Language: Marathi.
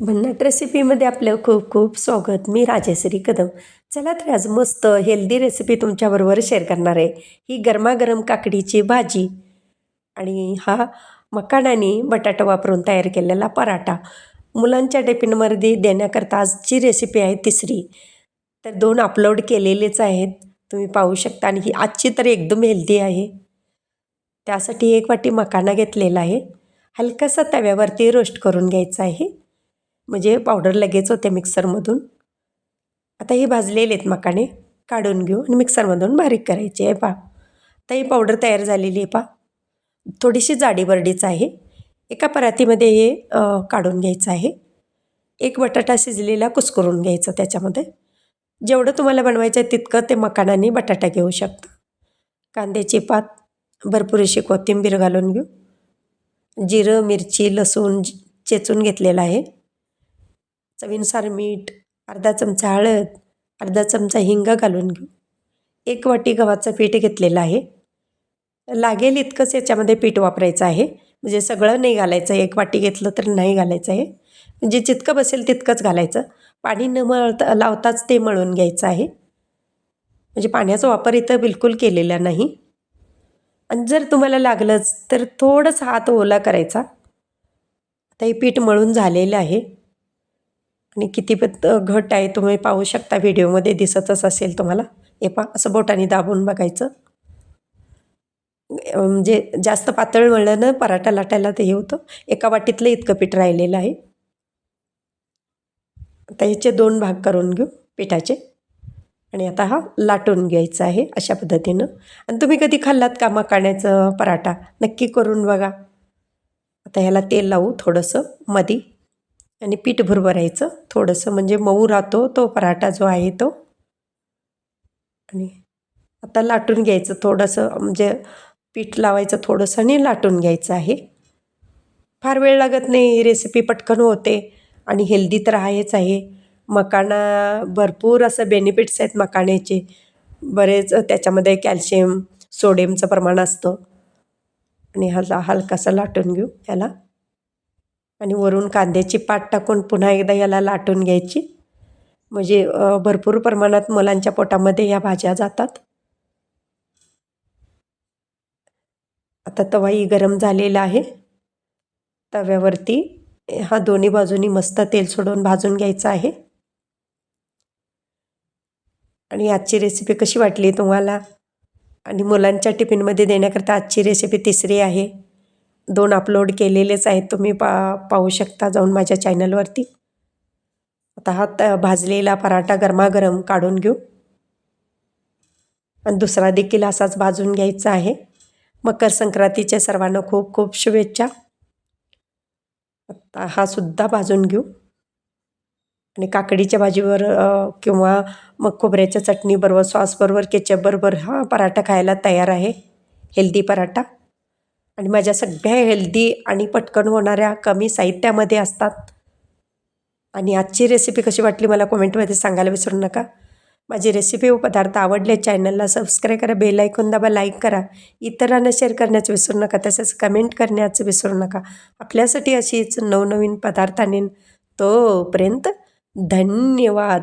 भन्नाट रेसिपीमध्ये आपलं खूप खूप स्वागत. मी राजेश्री कदम. चला तर आज मस्त हेल्दी रेसिपी तुमच्याबरोबर शेअर करणार आहे. ही गरमागरम काकडीची भाजी आणि हा मकाणानी बटाटा वापरून तयार केलेला पराठा. मुलांच्या टिफिनमध्ये देण्याकरता आजची रेसिपी आहे तिसरी. तर दोन अपलोड केलेलेच आहेत. तुम्ही पाहू शकता आणि ही आजची तर एकदम हेल्दी आहे. त्यासाठी एक वाटी मकाना घेतलेला आहे. हलकासा तव्यावरती रोस्ट करून घ्यायचा आहे. म्हणजे पावडर लगेच होते मिक्सरमधून आता हे भाजलेले आहेत मकाने काढून घेऊ आणि मिक्सरमधून बारीक करायचे आहे पा आता ही पावडर तयार झालेली आहे पा थोडीशी जाडी बर्डीच आहे. एका परातीमध्ये हे काढून घ्यायचं आहे. एक बटाटा शिजलेला कुस्करून घ्यायचं त्याच्यामध्ये. जेवढं तुम्हाला बनवायचं आहे तितकं ते मकानाने बटाटा घेऊ शकता. कांद्याची पात भरपूर अशी कोथिंबीर घालून घेऊ. जिरं मिरची लसूण चेचून घेतलेलं आहे. चवीनुसार मीठ अर्धा चमचा हळद अर्धा चमचा हिंग घालून घेऊ. एक वाटी गव्हाचं पीठ घेतलेलं आहे. लागेल इतकंच याच्यामध्ये पीठ वापरायचं आहे. म्हणजे सगळं नाही घालायचं. एक वाटी घेतलं तर नाही घालायचं आहे म्हणजे जितकं बसेल तितकंच घालायचं. पाणी न मळता लावताच ते मळून घ्यायचं आहे. म्हणजे पाण्याचा वापर इथं बिलकुल केलेला नाही. आणि जर तुम्हाला लागलंच तर थोडंसं हात ओला करायचा. आता हे पीठ मळून झालेलं आहे. आणि किती पत घट आहे तुम्ही पाहू शकता व्हिडिओमध्ये दिसतच असेल तुम्हाला. हे पा असं बोटाने दाबून बघायचं. म्हणजे जास्त पातळ म्हणलं ना पराठा लाटायला ते हे होतं. एका वाटीतलं इतकं पीठ राहिलेलं आहे. आता याचे दोन भाग करून घेऊ पिठाचे. आणि आता हा लाटून घ्यायचा आहे अशा पद्धतीनं. आणि तुम्ही कधी खाल्लात का मकाण्याचं पराठा? नक्की करून बघा. आता ह्याला तेल लावू थोडंसं मधी. आणि पीठ भरभरायचं. थोडंसं म्हणजे मऊ राहतो तो पराठा जो आहे तो. आणि आता लाटून घ्यायचं. थोडंसं म्हणजे पीठ लावायचं थोडंसं आणि लाटून घ्यायचं आहे. फार वेळ लागत नाही. ही रेसिपी पटकन होते. आणि हेल्दी तर आहेच आहे. मकाणा भरपूर असं बेनिफिट्स आहेत मकाण्याचे. बरेच त्याच्यामध्ये कॅल्शियम सोडियमचं प्रमाण असतं. आणि हल हलकासा लाटून घेऊ. याला आणि वरून कांद्याची पाट टाकून पुन्हा एकदा याला लाटून घ्यायची. म्हणजे भरपूर प्रमाणात मुलांच्या पोटामध्ये या भाज्या जातात. आता तवाही गरम झालेला आहे. तव्यावरती हा दोन्ही बाजूनी मस्त तेल सोडून भाजून घ्यायचा आहे. आणि आजची रेसिपी कशी वाटली तुम्हाला? आणि मुलांच्या टिफिनमध्ये देण्याकरता आजची रेसिपी तिसरी आहे. दोन अपलोड केलेलेच आहेत तुम्ही पा पाहू शकता जाऊन माझ्या चॅनलवरती आता हा भाजलेला पराठा गरमागरम काढून घेऊ. आणि दुसरा देखील असाच भाजून घ्यायचा आहे. मकर संक्रांतीच्या सर्वांना खूप खूप शुभेच्छा. आता हा सुद्धा भाजून घेऊ. आणि काकडीच्या भाजीवर किंवा मग खोबऱ्याच्या चटणीबरोबर सॉसबरोबर केचपबरोबर हा पराठा खायला तयार आहे. हेल्दी पराठा. आणि माझ्या सगळ्या हेल्दी आणि पटकन होणाऱ्या कमी साहित्यामध्ये असतात. आणि आजची रेसिपी कशी वाटली मला कमेंटमध्ये सांगायला विसरू नका. माझी रेसिपी व पदार्थ आवडले चॅनलला सबस्क्राईब करा बेल ऐकून दाबा लाईक करा. इतरांना शेअर करण्याचं विसरू नका तसेच कमेंट करण्याचं विसरू नका. आपल्यासाठी अशीच नवनवीन पदार्थ आणेन. तोपर्यंत धन्यवाद.